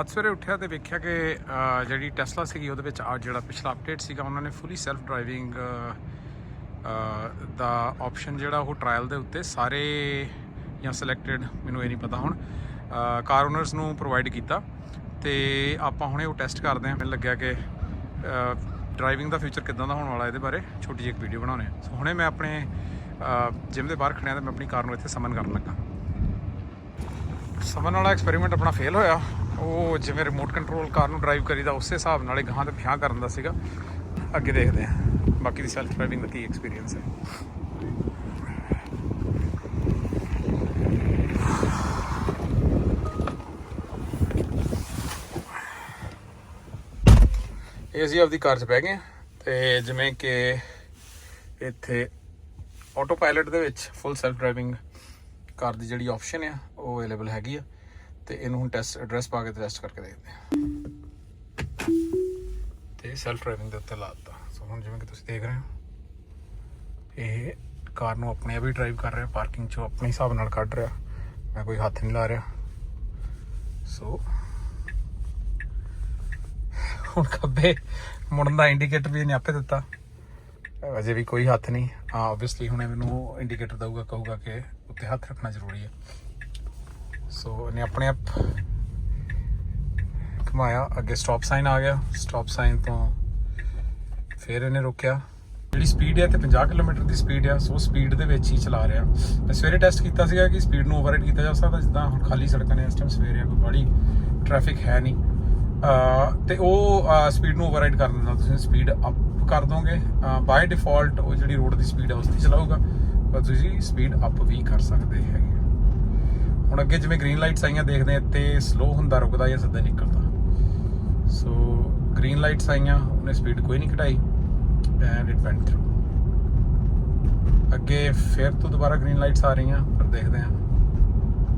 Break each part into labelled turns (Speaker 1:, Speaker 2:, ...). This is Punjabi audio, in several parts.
Speaker 1: ਅੱਜ ਸਵੇਰੇ ਉੱਠਿਆ ਤੇ ਵੇਖਿਆ ਕਿ ਜਿਹੜੀ ਟੈਸਲਾ ਸੀਗੀ, ਉਹਦੇ ਵਿੱਚ ਆ ਜਿਹੜਾ ਪਿਛਲਾ ਅਪਡੇਟ ਸੀਗਾ, ਉਹਨਾਂ ਨੇ ਫੁੱਲੀ ਸੈਲਫ ਡਰਾਈਵਿੰਗ ਦਾ ਆਪਸ਼ਨ ਜਿਹੜਾ ਉਹ ਟ੍ਰਾਇਲ ਦੇ ਉੱਤੇ ਸਾਰੇ ਜਾਂ ਸਿਲੈਕਟਡ ਮੈਨੂੰ ਇਹ ਨਹੀਂ ਪਤਾ ਹੁਣ ਕਾਰ ਓਨਰਸ ਨੂੰ ਪ੍ਰੋਵਾਈਡ ਕੀਤਾ ਤੇ ਆਪਾਂ ਹੁਣੇ ਉਹ ਟੈਸਟ ਕਰਦੇ ਹਾਂ। ਮੈਨੂੰ ਲੱਗਿਆ ਕਿ ਡਰਾਈਵਿੰਗ ਦਾ ਫਿਊਚਰ ਕਿਦਾਂ ਦਾ ਹੋਣ ਵਾਲਾ ਇਹਦੇ ਬਾਰੇ ਛੋਟੀ ਜਿਹੀ ਇੱਕ ਵੀਡੀਓ ਬਣਾਉਣੇ ਸੋ ਹੁਣੇ ਮੈਂ ਆਪਣੇ ਜਿਮ ਦੇ ਬਾਹਰ ਖੜਿਆ ਤੇ ਮੈਂ ਆਪਣੀ ਕਾਰ ਨੂੰ ਇੱਥੇ ਸਮਨ ਕਰਨ ਲੱਗਾ। ਸਮਨ ਵਾਲਾ ਐਕਸਪੈਰੀਮੈਂਟ ਆਪਣਾ ਫੇਲ ਹੋਇਆ। ਉਹ ਜਿਵੇਂ ਰਿਮੋਟ ਕੰਟਰੋਲ ਕਾਰ ਨੂੰ ਡਰਾਈਵ ਕਰੀਦਾ, ਉਸੇ ਹਿਸਾਬ ਨਾਲ ਇਹ ਗਾਹਾਂ ਤੇ ਪਿਆ ਕਰਨ ਦਾ ਸੀਗਾ। ਅੱਗੇ ਦੇਖਦੇ ਹਾਂ। ਬਾਕੀ ਦੀ ਸੈਲਫ ਡਰਾਈਵਿੰਗ ਦਾ ਕੀ ਐਕਸਪੀਰੀਅੰਸ ਹੈ। ਇਹ ਅਸੀਂ ਆਪਦੀ ਕਾਰ 'ਚ ਬਹਿ ਗਏ ਹਾਂ ਤੇ ਜਿਵੇਂ ਕਿ ਇੱਥੇ ਆਟੋ ਪਾਇਲਟ ਦੇ ਵਿੱਚ ਫੁੱਲ ਸੈਲਫ ਡਰਾਈਵਿੰਗ ਕਾਰ ਦੀ ਜਿਹੜੀ ਆਪਸ਼ਨ ਆ, ਉਹ ਅਵੇਲੇਬਲ ਹੈਗੀ ਆ। ਤੇ ਇਹਨੂੰ ਹੁਣ ਟੈਸਟ ਐਡਰੈਸ ਪਾ ਕੇ ਟੈਸਟ ਕਰਕੇ ਦੇਖਦੇ ਹਾਂ। ਤੇ ਸੈਲਫ ਡਰਾਈਵਿੰਗ ਦੇ ਉੱਤੇ ਲਾਤਾ ਸੋ ਹੁਣ ਜਿਵੇਂ ਕਿ ਤੁਸੀਂ ਦੇਖ ਰਹੇ ਹੋ, ਇਹ ਕਾਰ ਨੂੰ ਆਪਣੇ ਆਪ ਹੀ ਡਰਾਈਵ ਕਰ ਰਿਹਾ ਪਾਰਕਿੰਗ ਚੋਂ ਆਪਣੇ ਹਿਸਾਬ ਨਾਲ ਕੱਢ ਰਿਹਾ। ਮੈਂ ਕੋਈ ਹੱਥ ਨਹੀਂ ਲਾ ਰਿਹਾ। ਸੋ ਹੁਣ ਖੱਬੇ ਮੁੜਨ ਦਾ ਇੰਡੀਕੇਟਰ ਵੀ ਇਹਨੇ ਆਪੇ ਦਿੱਤਾ। ਅਜੇ ਵੀ ਕੋਈ ਹੱਥ ਨਹੀਂ। ਆ ਆਬਵੀਅਸਲੀ ਹੁਣੇ ਮੈਨੂੰ ਇੰਡੀਕੇਟਰ ਦਊਗਾ, ਕਹੂਗਾ ਕਿ ਉੱਤੇ ਹੱਥ ਰੱਖਣਾ ਜ਼ਰੂਰੀ ਹੈ। ਸੋ ਇਹਨੇ ਆਪਣੇ ਆਪ ਘੁਮਾਇਆ ਅੱਗੇ ਸਟਾਪ ਸਾਈਨ ਆ ਗਿਆ। ਸਟਾਪ ਸਾਈਨ ਤੋਂ ਫਿਰ ਇਹਨੇ ਰੋਕਿਆ। ਜਿਹੜੀ ਸਪੀਡ ਹੈ ਤੇ 50 ਕਿਲੋਮੀਟਰ ਦੀ ਸਪੀਡ ਆ। ਸੋ ਸਪੀਡ ਦੇ ਵਿੱਚ ਹੀ ਚਲਾ ਰਿਹਾ। ਮੈਂ ਸਵੇਰੇ ਟੈਸਟ ਕੀਤਾ ਸੀਗਾ ਕਿ ਸਪੀਡ ਨੂੰ ਓਵਰਰਾਈਡ ਕੀਤਾ ਜਾ ਸਕਦਾ, ਜਿੱਦਾਂ ਹੁਣ ਖਾਲੀ ਸੜਕਾਂ ਨੇ ਇਸ ਟਾਈਮ ਸਵੇਰੇ ਕੋਈ ਬੜੀ ਟ੍ਰੈਫਿਕ ਹੈ ਨਹੀਂ। ਅਹ, ਤੇ ਉਹ ਸਪੀਡ ਨੂੰ ਓਵਰਰਾਈਡ ਕਰ ਦਿੰਦਾ ਤੁਸੀਂ ਸਪੀਡ ਅਪ ਕਰ ਦੋਗੇ। ਬਾਈ ਡਿਫਾਲਟ ਉਹ ਜਿਹੜੀ ਰੋਡ ਦੀ ਸਪੀਡ ਹੈ ਉਸ ਤੇ ਚਲਾਊਗਾ। ਪਰ ਤੁਸੀਂ ਸਪੀਡ ਅਪ ਵੀ ਕਰ ਸਕਦੇ ਹੈਗੇ ਹੁਣ ਅੱਗੇ ਜਿਵੇਂ ਗ੍ਰੀਨ ਲਾਈਟਸ ਆਈਆਂ ਦੇਖਦੇ ਆ ਤੇ ਸਲੋ ਹੁੰਦਾ, ਰੁਕਦਾ ਜਾਂ ਸਿੱਧਾ ਨਿਕਲਦਾ। ਸੋ ਗ੍ਰੀਨ ਲਾਈਟਸ ਆਈਆਂ, ਉਹਨੇ ਸਪੀਡ ਕੋਈ ਨਹੀਂ ਘਟਾਈ ਐਂਡ ਇਟ ਵੈਂਟ ਥਰੂ ਅੱਗੇ ਫਿਰ ਤੋਂ ਦੁਬਾਰਾ ਗ੍ਰੀਨ ਲਾਈਟਸ ਆ ਰਹੀਆਂ ਪਰ ਦੇਖਦੇ ਹਾਂ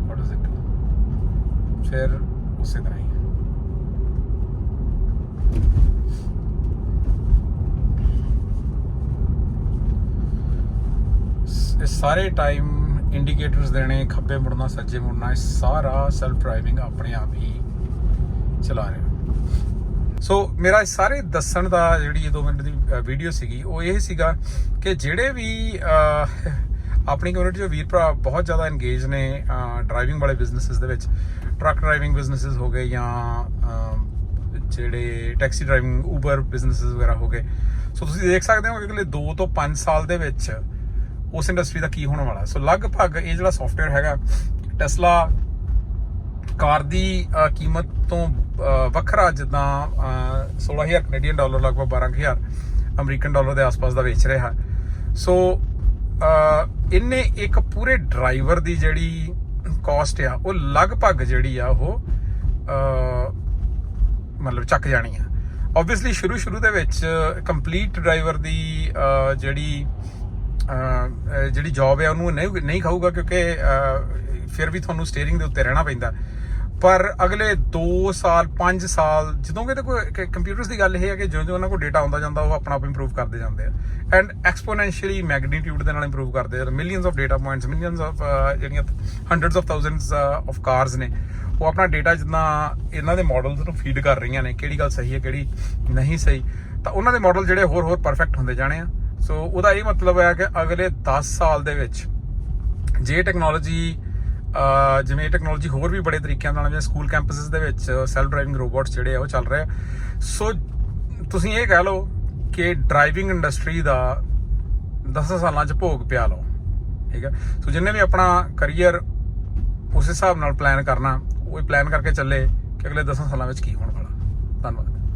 Speaker 1: ਵਾਟ ਇਜ਼ ਇਟ ਫਿਰ ਉਸੇ ਤਰ੍ਹਾਂ ਹੀ ਸਾਰੇ ਟਾਈਮ ਇੰਡੀਕੇਟਰਸ ਦੇਣੇ, ਖੱਬੇ ਮੁੜਨਾ, ਸੱਜੇ ਮੁੜਨਾ, ਇਹ ਸਾਰਾ ਸੈਲਫ ਡਰਾਈਵਿੰਗ ਆਪਣੇ ਆਪ ਹੀ ਚਲਾ ਰਿਹਾ। ਸੋ ਮੇਰਾ ਇਹ ਸਾਰੇ ਦੱਸਣ ਦਾ ਜਿਹੜੀ ਇਹ 2 ਮਿੰਟ ਦੀ ਵੀਡੀਓ ਸੀਗੀ, ਉਹ ਇਹ ਸੀਗਾ ਕਿ ਜਿਹੜੇ ਵੀ ਆਪਣੀ ਕਮਿਊਨਿਟੀ ਚੋਂ ਵੀਰ ਭਰਾ ਬਹੁਤ ਜ਼ਿਆਦਾ ਇੰਗੇਜ ਨੇ ਡਰਾਈਵਿੰਗ ਵਾਲੇ ਬਿਜ਼ਨੈਸਸ ਦੇ ਵਿੱਚ ਟਰੱਕ ਡਰਾਈਵਿੰਗ ਬਿਜ਼ਨੈਸਸ ਹੋ ਗਏ ਜਾਂ ਜਿਹੜੇ ਟੈਕਸੀ ਡਰਾਈਵਿੰਗ ਉਬਰ ਬਿਜ਼ਨੈਸਸ ਵਗੈਰਾ ਹੋ ਗਏ। ਸੋ ਤੁਸੀਂ ਦੇਖ ਸਕਦੇ ਹੋ ਕਿ ਅਗਲੇ 2 ਤੋਂ 5 ਸਾਲ ਦੇ ਵਿੱਚ ਉਸ ਇੰਡਸਟਰੀ ਦਾ ਕੀ ਹੋਣ ਵਾਲਾ। ਸੋ ਲਗਭਗ ਇਹ ਜਿਹੜਾ ਸੌਫਟਵੇਅਰ ਹੈਗਾ ਟੈਸਲਾ ਕਾਰ ਦੀ ਕੀਮਤ ਤੋਂ ਵੱਖਰਾ ਜਿੱਦਾਂ ਅ, 16000 ਕੈਨੇਡੀਅਨ ਡਾਲਰ ਲਗਭਗ 12000 ਅਮਰੀਕਨ ਡਾਲਰ ਦੇ ਆਸ-ਪਾਸ ਦਾ ਵੇਚ ਰਿਹਾ। ਸੋ ਇਹਨੇ ਇੱਕ ਪੂਰੇ ਡਰਾਈਵਰ ਦੀ ਜਿਹੜੀ ਕਾਸਟ ਆ ਉਹ ਲਗਭਗ ਜਿਹੜੀ ਆ ਉਹ ਮਤਲਬ ਚੱਕ ਜਾਣੀ ਆ। ਆਬਵੀਅਸਲੀ ਸ਼ੁਰੂ ਸ਼ੁਰੂ ਦੇ ਵਿੱਚ ਕੰਪਲੀਟ ਡਰਾਈਵਰ ਦੀ ਜਿਹੜੀ ਜਿਹੜੀ ਜੌਬ ਹੈ ਉਹਨੂੰ ਨਹੀਂ ਨਹੀਂ ਖਾਊਗਾ ਕਿਉਂਕਿ ਫਿਰ ਵੀ ਤੁਹਾਨੂੰ ਸਟੀਅਰਿੰਗ ਦੇ ਉੱਤੇ ਰਹਿਣਾ ਪੈਂਦਾ। ਪਰ ਅਗਲੇ 2 ਸਾਲ 5 ਸਾਲ, ਜਦੋਂ ਕਿਤੇ ਕੋਈ ਕੰਪਿਊਟਰਸ ਦੀ ਗੱਲ ਇਹ ਹੈ ਕਿ ਜਿਉਂ ਜਿਉਂ ਉਹਨਾਂ ਕੋਲ ਡਾਟਾ ਆਉਂਦਾ ਜਾਂਦਾ, ਉਹ ਆਪਣਾ ਆਪ ਇੰਪਰੂਵ ਕਰਦੇ ਜਾਂਦੇ ਆ। ਐਂਡ ਐਕਸਪੋਨੈਂਸ਼ੀਅਲੀ ਮੈਗਨੀਟਿਊਡ ਦੇ ਨਾਲ ਇੰਪਰੂਵ ਕਰਦੇ ਆ। Millions of data points millions of ਜਿਹੜੀਆਂ hundreds of thousands of cars ਨੇ, ਉਹ ਆਪਣਾ ਡਾਟਾ ਜਿੱਦਾਂ ਇਹਨਾਂ ਦੇ ਮਾਡਲਸ ਨੂੰ ਫੀਡ ਕਰ ਰਹੀਆਂ ਨੇ, ਕਿਹੜੀ ਗੱਲ ਸਹੀ ਹੈ, ਕਿਹੜੀ ਨਹੀਂ ਸਹੀ। ਤਾਂ ਉਹਨਾਂ ਦੇ ਮਾਡਲ ਜਿਹੜੇ ਹੋਰ ਹੋਰ ਪਰਫੈਕਟ ਹੁੰਦੇ ਜਾਣੇ ਆ। ਸੋ ਉਹਦਾ ਇਹ ਮਤਲਬ ਹੈ ਕਿ ਅਗਲੇ 10 ਸਾਲ ਦੇ ਵਿੱਚ ਜੇ ਟੈਕਨੋਲੋਜੀ ਜਿਵੇਂ ਇਹ ਟੈਕਨੋਲੋਜੀ ਹੋਰ ਵੀ ਬੜੇ ਤਰੀਕਿਆਂ ਨਾਲ ਜਿਵੇਂ ਸਕੂਲ ਕੈਂਪਸਸ ਦੇ ਵਿੱਚ ਸੈਲਫ ਡਰਾਈਵਿੰਗ ਰੋਬੋਟਸ ਜਿਹੜੇ ਆ ਉਹ ਚੱਲ ਰਹੇ ਆ। ਸੋ ਤੁਸੀਂ ਇਹ ਕਹਿ ਲਓ ਕਿ ਡਰਾਈਵਿੰਗ ਇੰਡਸਟਰੀ ਦਾ 10 ਸਾਲਾਂ ਚ ਭੋਗ ਪਿਆ ਲਓ, ਠੀਕ ਹੈ? ਸੋ ਜਿੰਨੇ ਵੀ ਆਪਣਾ ਕੈਰੀਅਰ ਉਸ ਹਿਸਾਬ ਨਾਲ ਪਲਾਨ ਕਰਨਾ, ਉਹ ਪਲਾਨ ਕਰਕੇ ਚੱਲੇ ਕਿ ਅਗਲੇ 10 ਸਾਲਾਂ ਵਿੱਚ ਕੀ ਹੋਣ ਵਾਲਾ। ਧੰਨਵਾਦ।